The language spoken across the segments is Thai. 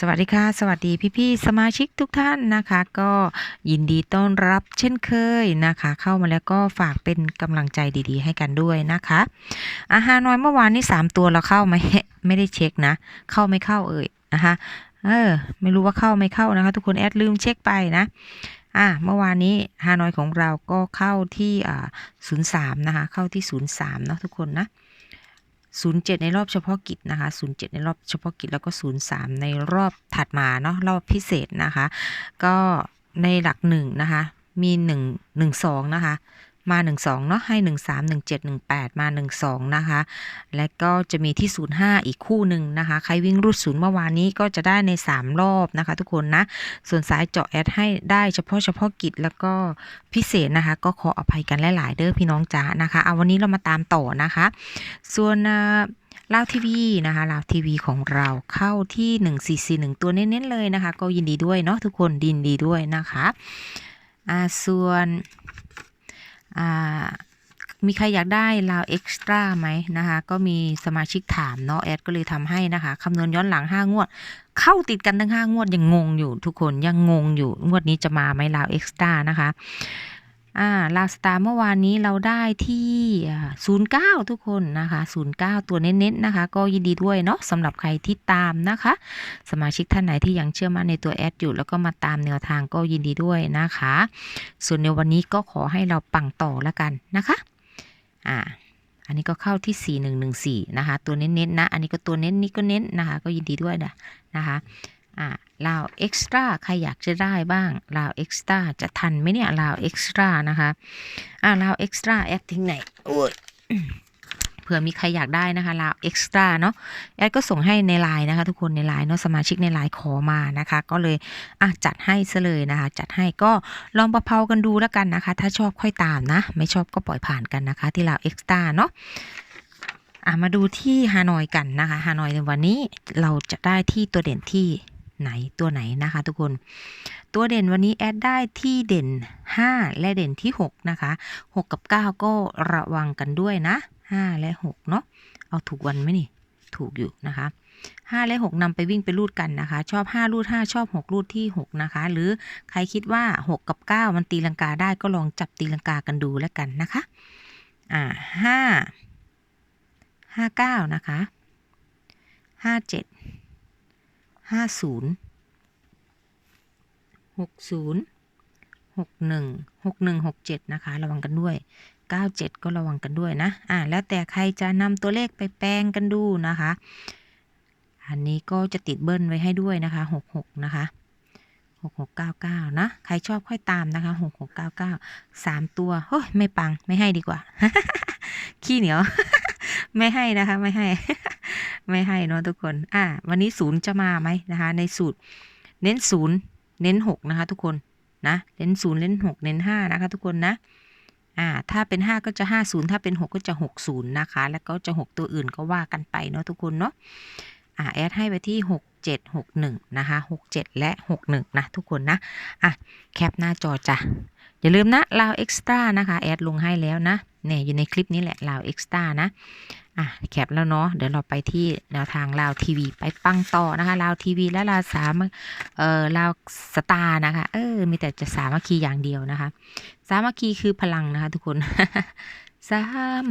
สวัสดีค่ะ สวัสดีพี่ๆสมาชิกทุกท่านนะคะ ก็ยินดีต้อนรับเช่นเคยนะคะ เข้ามาแล้วก็ฝากเป็นกำลังใจดีๆ ให้กันด้วยนะคะ อาหารน้อยเมื่อวานนี้สามตัวเราเข้าไหมไม่ได้เช็คนะ เข้าไม่เข้าเอ่ยนะคะเออไม่รู้ว่าเข้าไม่เข้านะคะ ทุกคนแอดลืมเช็คไปนะอะเมื่อวานนี้ฮานอยของเราก็เข้าที่อ่าศูนย์สามนะคะ เข้าที่ศูนย์สามเนาะทุกคนนะ 07 ในรอบเฉพาะกิจนะคะ 07 ในรอบเฉพาะกิจแล้วก็ 03 ในรอบถัดมาเนาะรอบพิเศษนะคะ ก็ในหลักหนึ่งนะคะมี 1 1 2 นะคะ มา 1 2 เนาะให้ 1 3 1 7 1 8 มา 1 2 นะคะ และก็จะมีที่ 05 อีกคู่หนึ่งนะคะ ใครวิ่งรูดศูนย์เมื่อวานนี้ก็จะได้ใน 3 รอบนะคะ ทุกคนนะ ส่วนสายเจาะแอดให้ได้เฉพาะเฉพาะกิจแล้วก็พิเศษนะคะ ก็ขออภัยกันหลาย ๆ เด้อพี่น้องจ๋านะคะเอาวันนี้เรามาตามต่อนะคะ ส่วนลาวทีวีนะคะลาวทีวีของเราเข้าที่ 1441 ตัวเน้นๆเลยนะคะ ก็ยินดีด้วยเนาะทุกคนยินดีด้วยนะคะอ่าส่วน มีใครอยากได้ลาวเอ็กซ์ตร้าไหมนะคะ ก็มีสมาชิกถามเนาะแอดก็เลยทำให้นะคะคำนวณย้อนหลัง 5 งวด เข้าติดกันทั้ง 5 งวดยังงงอยู่ทุกคนยังงงอยู่ งวดนี้จะมาไหมลาวเอ็กซ์ตร้านะคะ อ่าลาสตาร์เมื่อวานนี้เราได้ที่ศูนย์เก้าทุกคนนะคะศูนย์เก้าตัวเน้นๆนะคะ ก็ยินดีด้วยเนาะสำหรับใครที่ตามนะคะ สมาชิกท่านไหนที่ยังเชื่อมั่นในตัวแอดอยู่ แล้วก็มาตามแนวทางก็ยินดีด้วยนะคะ ส่วนในวันนี้ก็ขอให้เราปังต่อแล้วกันนะคะอ่าอันนี้ก็เข้าที่ 4114 นะคะ ตัวเน้นๆนะ อันนี้ก็ตัวเน้นนี่ก็เน้นนะคะ ก็ยินดีด้วยนะนะคะ อ่าลาวเอ็กซ์ตร้าใครอยากจะได้บ้างลาวเอ็กซ์ตร้าจะทันไหมเนี่ยลาวเอ็กซ์ตร้านะคะอ่าลาวเอ็กซ์ตร้าแอดทิ้งไหนโอ้ยเผื่อมีใครอยากได้นะคะลาวเอ็กซ์ตร้าเนาะแอดก็ส่งให้ในไลน์นะคะ ทุกคนในไลน์เนาะสมาชิกในไลน์ขอมานะคะ ก็เลยอะจัดให้ซะเลยนะคะ จัดให้ก็ลองประเพากันดูแล้วกันนะคะ ถ้าชอบค่อยตามนะ ไม่ชอบก็ปล่อยผ่านกันนะคะ ที่ลาวเอ็กซ์ตร้าเนาะอะมาดูที่ฮานอยกันนะคะฮานอยในวันนี้เราจะได้ที่ตัวเด่นที่ ไหนตัวไหนนะคะทุกคน ตัวเด่นวันนี้แอดได้ที่เด่น 5 และเด่นที่ 6 นะคะ 6 กับ 9 ก็ระวังกันด้วยนะ 5 และ 6 เนาะเอาถูกวันไหมนี่ถูกอยู่นะคะ5 และ 6นำไปวิ่งไปรูดกันนะคะ ชอบ 5 รูด 5 ชอบ 6 รูดที่ 6 นะคะ หรือใครคิดว่า 6 กับ 9 มันตีลังกาได้ก็ลองจับตีลังกากันดูแล้วกันนะคะ อ่าห้าห้าเก้านะคะห้าเจ็ด ห้าศูนย์หกศูนย์หกหนึ่งหกหนึ่งหกเจ็ดนะคะ ระวังกันด้วยเก้าเจ็ดก็ระวังกันด้วยนะ อ่าแล้วแต่ใครจะนำตัวเลขไปแปลงกันดูนะคะ อันนี้ก็จะติดเบิ้ลไว้ให้ด้วยนะคะหกหกนะคะหกหกเก้าเก้านะ ใครชอบค่อยตามนะคะหกหกเก้าเก้าสามตัว เฮ้ย ไม่ปัง ไม่ให้ดีกว่า ขี้เหนียว ไม่ให้นะคะ ไม่ให้ ไม่ให้เนอะทุกคน อ่า วันนี้ศูนย์จะมาไหมนะคะ ในสูตร เน้นศูนย์เน้นหกนะคะ ทุกคนนะเน้นศูนย์เน้นหกเน้นห้านะคะ ทุกคนนะ อ่า ถ้าเป็นห้าก็จะห้าศูนย์ถ้าเป็นหกก็จะหกศูนย์นะคะ แล้วก็จะหกตัวอื่นก็ว่ากันไปเนาะทุกคนเนาะ อ่า แอดให้ไปที่หกเจ็ดหกหนึ่งนะคะหกเจ็ดและหกหนึ่งนะทุกคนนะ อะ แคปหน้าจอจ้ะอย่าลืมนะลาวเอ็กซ์ตร้านะคะ แอดลงให้แล้วนะเนี่ยอยู่ในคลิปนี้แหละลาวเอ็กซ์ตร้านะ อะแคปแล้วเนาะเดี๋ยวเราไปที่แนวทางลาวทีวีไปปังต่อนะคะลาวทีวีและลาวสามเอ่อลาวสตาร์นะคะ เออ มีแต่จะสามัคคีอย่างเดียวนะคะ สามัคคีคือพลังนะคะ ทุกคน สา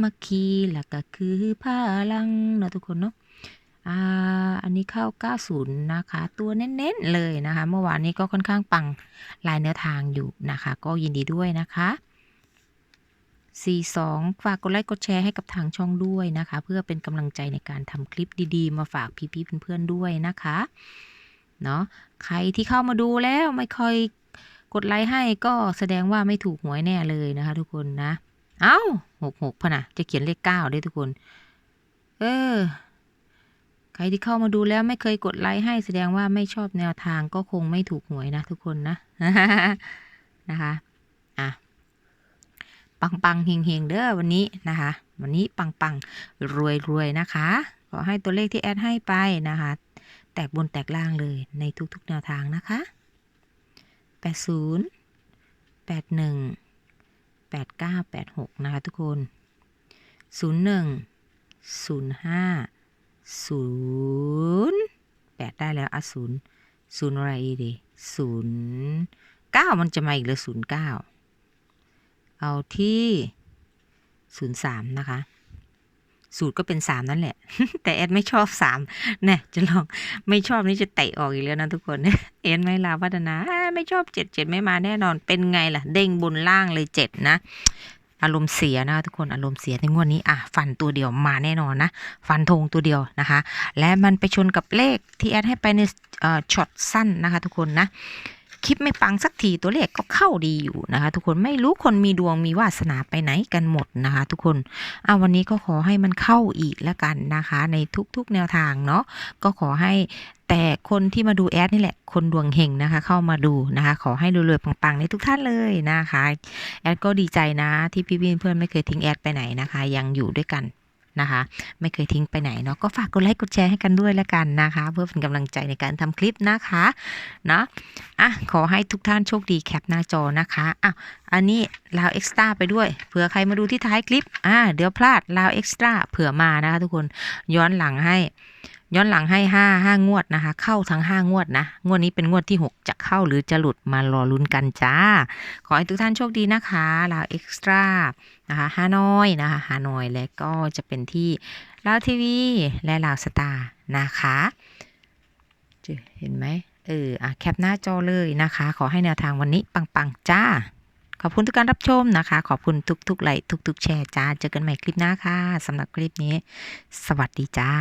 มัคคีแล้วก็คือพลังเนาะทุกคนเนาะอ่าอันนี้เข้า 90 นะคะ ตัวเน้นๆเลยนะคะ เมื่อวานนี้ก็ค่อนข้างปังลายแนวทางอยู่นะคะ ก็ยินดีด้วยนะคะ 42 ฝากกดไลค์กดแชร์ให้กับทางช่องด้วยนะคะ เพื่อเป็นกำลังใจในการทำคลิปดีๆ มาฝากพี่ๆเพื่อนๆด้วยนะคะเนาะใครที่เข้ามาดูแล้วไม่ค่อยกดไลค์ให้ก็แสดงว่าไม่ถูกหวยแน่เลยนะคะ ทุกคนนะ เอ้า66พะนะจะเขียนเลข9ด้วยทุกคน เออ ใครที่เข้ามาดูแล้วไม่เคยกดไลค์ให้แสดงว่าไม่ชอบแนวทางก็คงไม่ถูกหวยนะทุกคนนะนะคะ อะ ปังปังๆเฮงเฮงๆเด้อวันนี้นะคะ วันนี้ปังปังรวยรวยๆนะคะ ขอให้ตัวเลขที่แอดให้ไปนะคะ แตกบนแตกล่างเลยในทุกๆแนวทางนะคะ 80 81 89 86 นะคะทุกคน 01 05ศูนย์แปดได้แล้วอะศูนย์ศูนย์อะไรดีศูนย์เก้ามันจะมาอีกเลยศูนย์ เอาที่ศูนย์สามนะคะ สูตรก็เป็นสามนั่นแหละ แต่แอดไม่ชอบสามเนี่ยจะลองไม่ชอบนี่จะเตะออกอีกแล้วนะทุกคนเอ็นไม่ลาวัฒนาไม่ชอบเจ็ดเจ็ดไม่มาแน่นอนเป็นไงล่ะ เด้งบนล่างเลยเจ็ดนะอารมณ์เสียนะทุกคนอารมณ์เสียในงวดนี้อะฟันตัวเดียวมาแน่นอนนะ ฟันธงตัวเดียวนะคะ และมันไปชนกับเลขที่แอดให้ไปในช็อตสั้นนะคะ ทุกคนนะ คลิปไม่ปังสักทีตัวเลขก็เข้าดีอยู่นะคะ ทุกคนไม่รู้คนมีดวงมีวาสนาไปไหนกันหมดนะคะ ทุกคนเอาวันนี้ก็ขอให้มันเข้าอีกแล้วกันนะคะ ในทุกๆแนวทางเนาะก็ขอให้แต่คนที่มาดูแอดนี่แหละ คนดวงเฮงนะคะ เข้ามาดูนะคะ ขอให้รวยๆปังๆในทุกท่านเลยนะคะ แอดก็ดีใจนะ ที่พี่ๆเพื่อนไม่เคยทิ้งแอดไปไหนนะคะ ยังอยู่ด้วยกัน นะคะ ไม่เคยทิ้งไปไหนเนาะก็ฝากกดไลค์กดแชร์ให้กันด้วยแล้วกันนะคะ เพื่อเป็นกำลังใจในการทำคลิปนะคะเนาะอะขอให้ทุกท่านโชคดีแคปหน้าจอนะคะอะอันนี้ลาวเอ็กซ์ตร้าไปด้วยเผื่อใครมาดูที่ท้ายคลิปอ่าเดี๋ยวพลาดลาวเอ็กซ์ตร้าเผื่อมานะคะทุกคนย้อนหลังให้ ย้อนหลังให้ห้าห้างวดนะคะ เข้าทั้งห้างวดนะ งวดนี้เป็นงวดที่หกจะเข้าหรือจะหลุดมารอลุ้นกันจ้า ขอให้ทุกท่านโชคดีนะคะลาวเอ็กซ์ตร้านะคะฮานอยนะคะฮานอยและก็จะเป็นที่ลาวทีวีและลาวสตาร์นะคะเจอเห็นไหมเอออะแคปหน้าจอเลยนะคะ ขอให้แนวทางวันนี้ปังๆจ้า ขอบคุณทุกการรับชมนะคะ ขอบคุณทุกๆไลค์ทุก ๆ แชร์จ้า เจอกันใหม่คลิปหน้าค่ะสำหรับคลิปนี้ สวัสดีจ้า